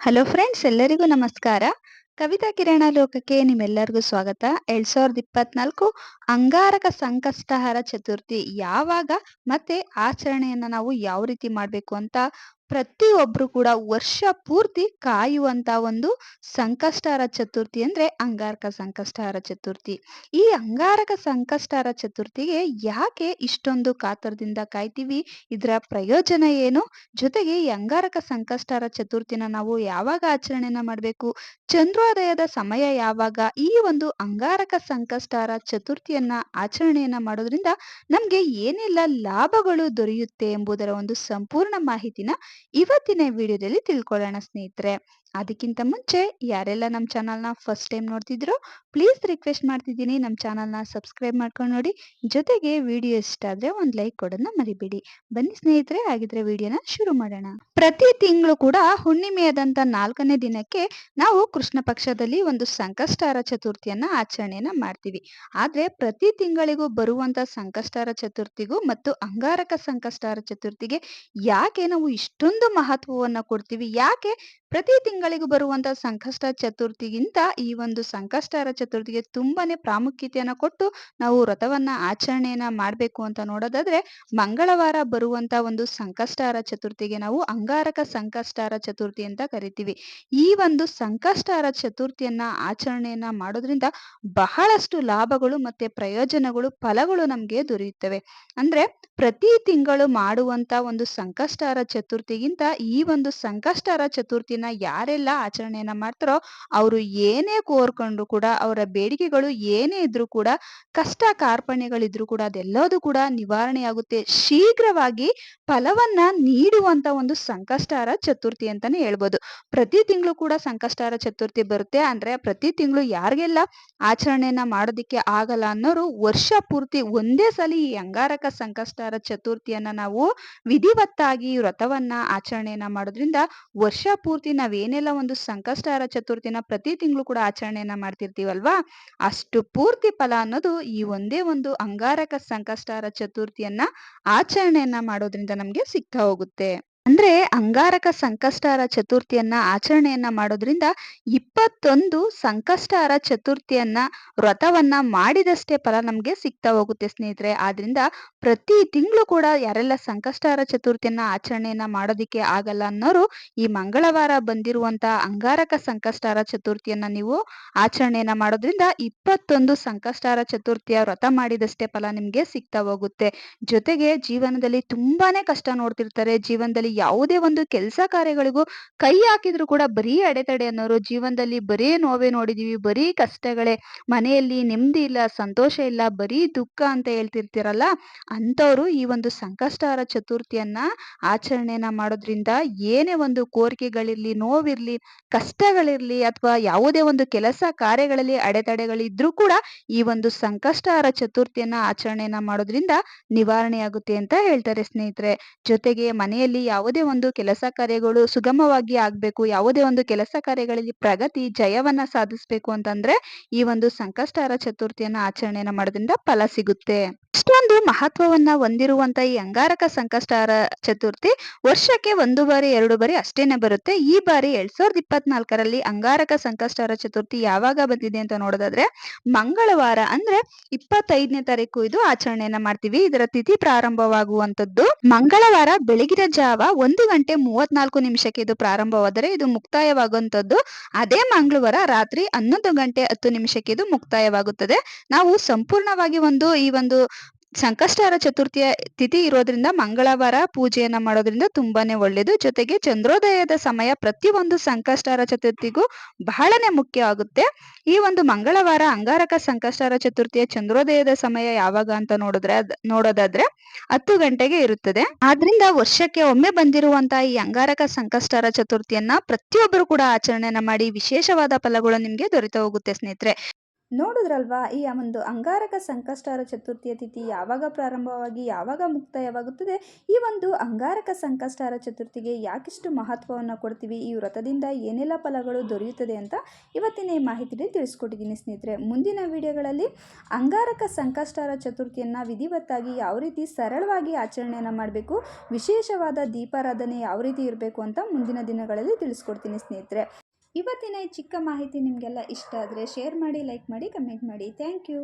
Hello friends ಎಲ್ಲರಿಗೂ ನಮಸ್ಕಾರ. ಕವಿತಾ ಕಿರಣ ಲೋಕಕ್ಕೆ ನಿಮ್ಮೆಲ್ಲರಿಗೂ ಸ್ವಾಗತ. ಎರಡ್ ಸಾವಿರದ ಇಪ್ಪತ್ನಾಲ್ಕು ಅಂಗಾರಕ ಸಂಕಷ್ಟಹರ ಚತುರ್ಥಿ ಯಾವಾಗ ಮತ್ತೆ ಆಚರಣೆಯನ್ನ ನಾವು ಯಾವ ರೀತಿ ಮಾಡಬೇಕು ಅಂತ ಪ್ರತಿಯೊಬ್ರು ಕೂಡ ವರ್ಷ ಪೂರ್ತಿ ಕಾಯುವಂತ ಒಂದು ಸಂಕಷ್ಟಾರ ಚತುರ್ಥಿ ಅಂದ್ರೆ ಅಂಗಾರಕ ಸಂಕಷ್ಟಾರ ಚತುರ್ಥಿ. ಈ ಅಂಗಾರಕ ಸಂಕಷ್ಟಾರ ಚತುರ್ಥಿಗೆ ಯಾಕೆ ಇಷ್ಟೊಂದು ಕಾತರದಿಂದ ಕಾಯ್ತೀವಿ? ಇದರ ಪ್ರಯೋಜನ ಏನು? ಜೊತೆಗೆ ಈ ಅಂಗಾರಕ ಸಂಕಷ್ಟಾರ ಚತುರ್ಥಿನ ನಾವು ಯಾವಾಗ ಆಚರಣೆನ ಮಾಡಬೇಕು? ಚಂದ್ರೋದಯದ ಸಮಯ ಯಾವಾಗ? ಈ ಒಂದು ಅಂಗಾರಕ ಸಂಕಷ್ಟಾರ ಚತುರ್ಥಿಯನ್ನ ಆಚರಣೆಯನ್ನ ಮಾಡೋದ್ರಿಂದ ನಮಗೆ ಏನೆಲ್ಲ ಲಾಭಗಳು ದೊರೆಯುತ್ತೆ ಎಂಬುದರ ಒಂದು ಸಂಪೂರ್ಣ ಮಾಹಿತಿನ ಇವತ್ತಿನ ವಿಡಿಯೋದಲ್ಲಿ ತಿಳ್ಕೊಳ್ಳೋಣ ಸ್ನೇಹಿತರೆ. ಅದಕ್ಕಿಂತ ಮುಂಚೆ ಯಾರೆಲ್ಲ ನಮ್ಮ ಚಾನಲ್ನ ಫಸ್ಟ್ ಟೈಮ್ ನೋಡ್ತಿದ್ರು ಪ್ಲೀಸ್ ರಿಕ್ವೆಸ್ಟ್ ಮಾಡ್ತಿದ್ದೀನಿ. ನಮ್ಮ ಚಾನಲ್ನ ಸಬ್ಸ್ಕ್ರೈಬ್ ಮಾಡ್ಕೊಂಡು ನೋಡಿ. ಜೊತೆಗೆ ವಿಡಿಯೋ ಇಷ್ಟ ಆದರೆ ಒಂದು ಲೈಕ್ ಕೊಡೋದನ್ನ ಮರಿಬೇಡಿ. ಬನ್ನಿ ಸ್ನೇಹಿತರೆ, ಹಾಗಿದ್ರೆ ವಿಡಿಯೋನ ಶುರು ಮಾಡೋಣ. ಪ್ರತಿ ತಿಂಗಳು ಕೂಡ ಹುಣ್ಣಿಮೆಯಾದಂಥ ನಾಲ್ಕನೇ ದಿನಕ್ಕೆ ನಾವು ಕೃಷ್ಣ ಪಕ್ಷದಲ್ಲಿ ಒಂದು ಸಂಕಷ್ಟಾರ ಚತುರ್ಥಿಯನ್ನ ಆಚರಣೆಯನ್ನ ಮಾಡ್ತೀವಿ. ಆದ್ರೆ ಪ್ರತಿ ತಿಂಗಳಿಗೂ ಬರುವಂತ ಸಂಕಷ್ಟಾರ ಚತುರ್ಥಿಗೂ ಮತ್ತು ಅಂಗಾರಕ ಸಂಕಷ್ಟಾರ ಚತುರ್ಥಿಗೆ ಯಾಕೆ ನಾವು ಇಷ್ಟೊಂದು ಮಹತ್ವವನ್ನ ಕೊಡ್ತೀವಿ. ಯಾಕೆ? ಪ್ರತಿ ತಿಂಗಳಿಗೂ ಬರುವಂತ ಸಂಕಷ್ಟ ಚತುರ್ಥಿಗಿಂತ ಈ ಒಂದು ಸಂಕಷ್ಟಾರ ಚತುರ್ಥಿಗೆ ತುಂಬಾನೇ ಪ್ರಾಮುಖ್ಯತೆಯನ್ನು ಕೊಟ್ಟು ನಾವು ವ್ರತವನ್ನ ಆಚರಣೆಯನ್ನ ಮಾಡಬೇಕು ಅಂತ ನೋಡೋದಾದ್ರೆ, ಮಂಗಳವಾರ ಬರುವಂತ ಒಂದು ಸಂಕಷ್ಟಹರ ಚತುರ್ಥಿಗೆ ನಾವು ಅಂಗಾರಕ ಸಂಕಷ್ಟಹರ ಚತುರ್ಥಿ ಅಂತ ಕರಿತೀವಿ. ಈ ಒಂದು ಸಂಕಷ್ಟಹರ ಚತುರ್ಥಿಯನ್ನ ಆಚರಣೆಯನ್ನ ಮಾಡೋದ್ರಿಂದ ಬಹಳಷ್ಟು ಲಾಭಗಳು ಮತ್ತೆ ಪ್ರಯೋಜನಗಳು, ಫಲಗಳು ನಮಗೆ ದೊರೆಯುತ್ತವೆ. ಅಂದ್ರೆ ಪ್ರತಿ ತಿಂಗಳು ಮಾಡುವಂತ ಒಂದು ಸಂಕಷ್ಟಹರ ಚತುರ್ಥಿಗಿಂತ ಈ ಒಂದು ಸಂಕಷ್ಟಹರ ಚತುರ್ಥಿನ ಯಾರೆಲ್ಲ ಆಚರಣೆಯನ್ನ ಮಾಡ್ತಾರೋ ಅವರು ಏನೇ ಕೋರ್ಕೊಂಡ್ರು ಕೂಡ ಅವರ ಬೇಡಿಕೆಗಳು ಏನೇ ಇದ್ರೂ ಕೂಡ, ಕಷ್ಟ ಕಾರ್ಪಣ್ಯಗಳಿದ್ರು ಕೂಡ ಅದೆಲ್ಲದೂ ಕೂಡ ನಿವಾರಣೆಯಾಗುತ್ತೆ. ಶೀಘ್ರವಾಗಿ ಫಲವನ್ನ ನೀಡುವಂತ ಒಂದು ಸಂಕಷ್ಟಾರ ಚತುರ್ಥಿ ಅಂತಾನೆ ಹೇಳ್ಬೋದು. ಪ್ರತಿ ತಿಂಗಳು ಕೂಡ ಸಂಕಷ್ಟಾರ ಚತುರ್ಥಿ ಬರುತ್ತೆ. ಅಂದ್ರೆ ಪ್ರತಿ ತಿಂಗಳು ಯಾರಿಗೆಲ್ಲ ಆಚರಣೆಯನ್ನ ಮಾಡೋದಿಕ್ಕೆ ಆಗಲ್ಲ ಅನ್ನೋರು ವರ್ಷ ಪೂರ್ತಿ ಒಂದೇ ಸಲ ಈ ಅಂಗಾರಕ ಸಂಕಷ್ಟಾರ ಚತುರ್ಥಿಯನ್ನ ನಾವು ವಿಧಿವತ್ತಾಗಿ, ವ್ರತವನ್ನ, ಆಚರಣೆಯನ್ನ ಮಾಡೋದ್ರಿಂದ ವರ್ಷ ಪೂರ್ತಿ ನಾವೇನೆಲ್ಲ ಒಂದು ಸಂಕಷ್ಟಹರ ಚತುರ್ಥಿನ ಪ್ರತಿ ತಿಂಗಳು ಕೂಡ ಆಚರಣೆಯನ್ನ ಮಾಡ್ತಿರ್ತೀವಲ್ವಾ, ಅಷ್ಟು ಪೂರ್ತಿ ಫಲ ಅನ್ನೋದು ಈ ಒಂದೇ ಒಂದು ಅಂಗಾರಕ ಸಂಕಷ್ಟಹರ ಚತುರ್ಥಿಯನ್ನ ಆಚರಣೆಯನ್ನ ಮಾಡೋದ್ರಿಂದ ನಮ್ಗೆ ಸಿಗ್ತಾ ಹೋಗುತ್ತೆ. ಅಂದ್ರೆ ಅಂಗಾರಕ ಸಂಕಷ್ಟಾರ ಚತುರ್ಥಿಯನ್ನ ಆಚರಣೆಯನ್ನ ಮಾಡೋದ್ರಿಂದ ಇಪ್ಪತ್ತೊಂದು ಸಂಕಷ್ಟಾರ ಚತುರ್ಥಿಯನ್ನ ವ್ರತವನ್ನ ಮಾಡಿದಷ್ಟೇ ಫಲ ನಮ್ಗೆ ಸಿಗ್ತಾ ಹೋಗುತ್ತೆ ಸ್ನೇಹಿತರೆ. ಆದ್ರಿಂದ ಪ್ರತಿ ತಿಂಗಳು ಕೂಡ ಯಾರೆಲ್ಲ ಸಂಕಷ್ಟಾರ ಚತುರ್ಥಿಯನ್ನ ಆಚರಣೆಯನ್ನ ಮಾಡೋದಿಕ್ಕೆ ಆಗಲ್ಲ ಅನ್ನೋರು ಈ ಮಂಗಳವಾರ ಬಂದಿರುವಂತ ಅಂಗಾರಕ ಸಂಕಷ್ಟಾರ ಚತುರ್ಥಿಯನ್ನ ನೀವು ಆಚರಣೆಯನ್ನ ಮಾಡೋದ್ರಿಂದ ಇಪ್ಪತ್ತೊಂದು ಸಂಕಷ್ಟಾರ ಚತುರ್ಥಿಯ ವ್ರತ ಮಾಡಿದಷ್ಟೇ ಫಲ ನಿಮ್ಗೆ ಸಿಗ್ತಾ ಹೋಗುತ್ತೆ. ಜೊತೆಗೆ ಜೀವನದಲ್ಲಿ ತುಂಬಾನೇ ಕಷ್ಟ ನೋಡ್ತಿರ್ತಾರೆ. ಜೀವನದಲ್ಲಿ ಯಾವುದೇ ಒಂದು ಕೆಲಸ ಕಾರ್ಯಗಳಿಗೂ ಕೈ ಹಾಕಿದ್ರು ಕೂಡ ಬರೀ ಅಡೆತಡೆ ಅನ್ನೋರು, ಜೀವನದಲ್ಲಿ ಬರೀ ನೋವೇ ನೋಡಿದೀವಿ, ಬರೀ ಕಷ್ಟಗಳೇ, ಮನೆಯಲ್ಲಿ ನೆಮ್ಮದಿ ಇಲ್ಲ, ಸಂತೋಷ ಇಲ್ಲ, ಬರೀ ದುಃಖ ಅಂತ ಹೇಳ್ತಿರ್ತೀರಲ್ಲ, ಅಂಥವ್ರು ಈ ಒಂದು ಸಂಕಷ್ಟಹರ ಚತುರ್ಥಿಯನ್ನ ಆಚರಣೆಯನ್ನ ಮಾಡೋದ್ರಿಂದ ಏನೇ ಒಂದು ಕೋರಿಕೆಗಳಿರ್ಲಿ, ನೋವಿರ್ಲಿ, ಕಷ್ಟಗಳಿರ್ಲಿ ಅಥವಾ ಯಾವುದೇ ಒಂದು ಕೆಲಸ ಕಾರ್ಯಗಳಲ್ಲಿ ಅಡೆತಡೆಗಳಿದ್ರೂ ಕೂಡ ಈ ಒಂದು ಸಂಕಷ್ಟಹರ ಚತುರ್ಥಿಯನ್ನ ಆಚರಣೆಯನ್ನ ಮಾಡೋದ್ರಿಂದ ನಿವಾರಣೆಯಾಗುತ್ತೆ ಅಂತ ಹೇಳ್ತಾರೆ ಸ್ನೇಹಿತರೆ. ಜೊತೆಗೆ ಮನೆಯಲ್ಲಿ ಯಾವುದೇ ಒಂದು ಕೆಲಸ ಕಾರ್ಯಗಳು ಸುಗಮವಾಗಿ ಆಗ್ಬೇಕು, ಯಾವುದೇ ಒಂದು ಕೆಲಸ ಕಾರ್ಯಗಳಲ್ಲಿ ಪ್ರಗತಿ, ಜಯವನ್ನ ಸಾಧಿಸ್ಬೇಕು ಅಂತಂದ್ರೆ ಈ ಒಂದು ಸಂಕಷ್ಟಹರ ಚತುರ್ಥಿಯನ್ನ ಆಚರಣೆಯನ್ನ ಮಾಡೋದ್ರಿಂದ ಫಲ ಸಿಗುತ್ತೆ. ಇಷ್ಟೊಂದು ಮಹತ್ವವನ್ನ ಹೊಂದಿರುವಂತ ಈ ಅಂಗಾರಕ ಸಂಕಷ್ಟಾರ ಚತುರ್ಥಿ ವರ್ಷಕ್ಕೆ ಒಂದು ಬಾರಿ, ಎರಡು ಬಾರಿ ಅಷ್ಟೇನೆ ಬರುತ್ತೆ. ಈ ಬಾರಿ ಎರಡ್ ಸಾವಿರದ ಇಪ್ಪತ್ನಾಲ್ಕರಲ್ಲಿ ಅಂಗಾರಕ ಸಂಕಷ್ಟಹರ ಚತುರ್ಥಿ ಯಾವಾಗ ಬಂದಿದೆ ಅಂತ ನೋಡೋದಾದ್ರೆ ಮಂಗಳವಾರ ಅಂದ್ರೆ ಇಪ್ಪತ್ತೈದನೇ ತಾರೀಕು ಇದು ಆಚರಣೆಯನ್ನ ಮಾಡ್ತೀವಿ. ಇದರ ತಿಥಿ ಪ್ರಾರಂಭವಾಗುವಂತದ್ದು ಮಂಗಳವಾರ ಬೆಳಗಿನ ಜಾವ ಒಂದು ಗಂಟೆ ಮೂವತ್ನಾಲ್ಕು ನಿಮಿಷಕ್ಕೆ ಇದು ಪ್ರಾರಂಭವಾದರೆ ಇದು ಮುಕ್ತಾಯವಾಗುವಂತದ್ದು ಅದೇ ಮಂಗಳವಾರ ರಾತ್ರಿ ಹನ್ನೊಂದು ಗಂಟೆ ಹತ್ತು ನಿಮಿಷಕ್ಕೆ ಇದು ಮುಕ್ತಾಯವಾಗುತ್ತದೆ. ನಾವು ಸಂಪೂರ್ಣವಾಗಿ ಒಂದು ಈ ಒಂದು ಸಂಕಷ್ಟಹರ ಚತುರ್ಥಿಯ ತಿಥಿ ಇರೋದ್ರಿಂದ ಮಂಗಳವಾರ ಪೂಜೆಯನ್ನ ಮಾಡೋದ್ರಿಂದ ತುಂಬಾನೇ ಒಳ್ಳೇದು. ಜೊತೆಗೆ ಚಂದ್ರೋದಯದ ಸಮಯ ಪ್ರತಿಯೊಂದು ಸಂಕಷ್ಟಾರ ಚತುರ್ಥಿಗೂ ಬಹಳನೇ ಮುಖ್ಯ ಆಗುತ್ತೆ. ಈ ಒಂದು ಮಂಗಳವಾರ ಅಂಗಾರಕ ಸಂಕಷ್ಟಾರ ಚತುರ್ಥಿಯ ಚಂದ್ರೋದಯದ ಸಮಯ ಯಾವಾಗ ಅಂತ ನೋಡಿದ್ರೆ, ನೋಡೋದಾದ್ರೆ ಹತ್ತು ಗಂಟೆಗೆ ಇರುತ್ತದೆ. ಆದ್ರಿಂದ ವರ್ಷಕ್ಕೆ ಒಮ್ಮೆ ಬಂದಿರುವಂತಹ ಈ ಅಂಗಾರಕ ಸಂಕಷ್ಟಾರ ಚತುರ್ಥಿಯನ್ನ ಪ್ರತಿಯೊಬ್ಬರು ಕೂಡ ಆಚರಣೆಯನ್ನ ಮಾಡಿ ವಿಶೇಷವಾದ ಫಲಗಳು ನಿಮ್ಗೆ ದೊರೆತ ಹೋಗುತ್ತೆ ಸ್ನೇಹಿತರೆ. ನೋಡಿದ್ರಲ್ವಾ, ಈ ಒಂದು ಅಂಗಾರಕ ಸಂಕಷ್ಟಾರ ಚತುರ್ಥಿಯ ತಿಥಿ ಯಾವಾಗ ಪ್ರಾರಂಭವಾಗಿ ಯಾವಾಗ ಮುಕ್ತಾಯವಾಗುತ್ತದೆ? ಈ ಒಂದು ಅಂಗಾರಕ ಸಂಕಷ್ಟಾರ ಚತುರ್ಥಿಗೆ ಯಾಕಿಷ್ಟು ಮಹತ್ವವನ್ನು ಕೊಡ್ತೀವಿ? ಈ ವ್ರತದಿಂದ ಏನೆಲ್ಲ ಫಲಗಳು ದೊರೆಯುತ್ತದೆ ಅಂತ ಇವತ್ತಿನ ಈ ಮಾಹಿತಿಯಲ್ಲಿ ತಿಳಿಸ್ಕೊಟ್ಟಿದ್ದೀನಿ ಸ್ನೇಹಿತರೆ. ಮುಂದಿನ ವಿಡಿಯೋಗಳಲ್ಲಿ ಅಂಗಾರಕ ಸಂಕಷ್ಟಾರ ಚತುರ್ಥಿಯನ್ನು ವಿಧಿವತ್ತಾಗಿ ಯಾವ ರೀತಿ ಸರಳವಾಗಿ ಆಚರಣೆಯನ್ನು ಮಾಡಬೇಕು, ವಿಶೇಷವಾದ ದೀಪಾರಾಧನೆ ಯಾವ ರೀತಿ ಇರಬೇಕು ಅಂತ ಮುಂದಿನ ದಿನಗಳಲ್ಲಿ ತಿಳಿಸ್ಕೊಡ್ತೀನಿ ಸ್ನೇಹಿತರೆ. ಇವತ್ತಿನ ಈ ಚಿಕ್ಕ ಮಾಹಿತಿ ನಿಮಗೆಲ್ಲ ಇಷ್ಟ ಆದರೆ ಶೇರ್ ಮಾಡಿ ಲೈಕ್ ಮಾಡಿ ಕಮೆಂಟ್ ಮಾಡಿ. Thank you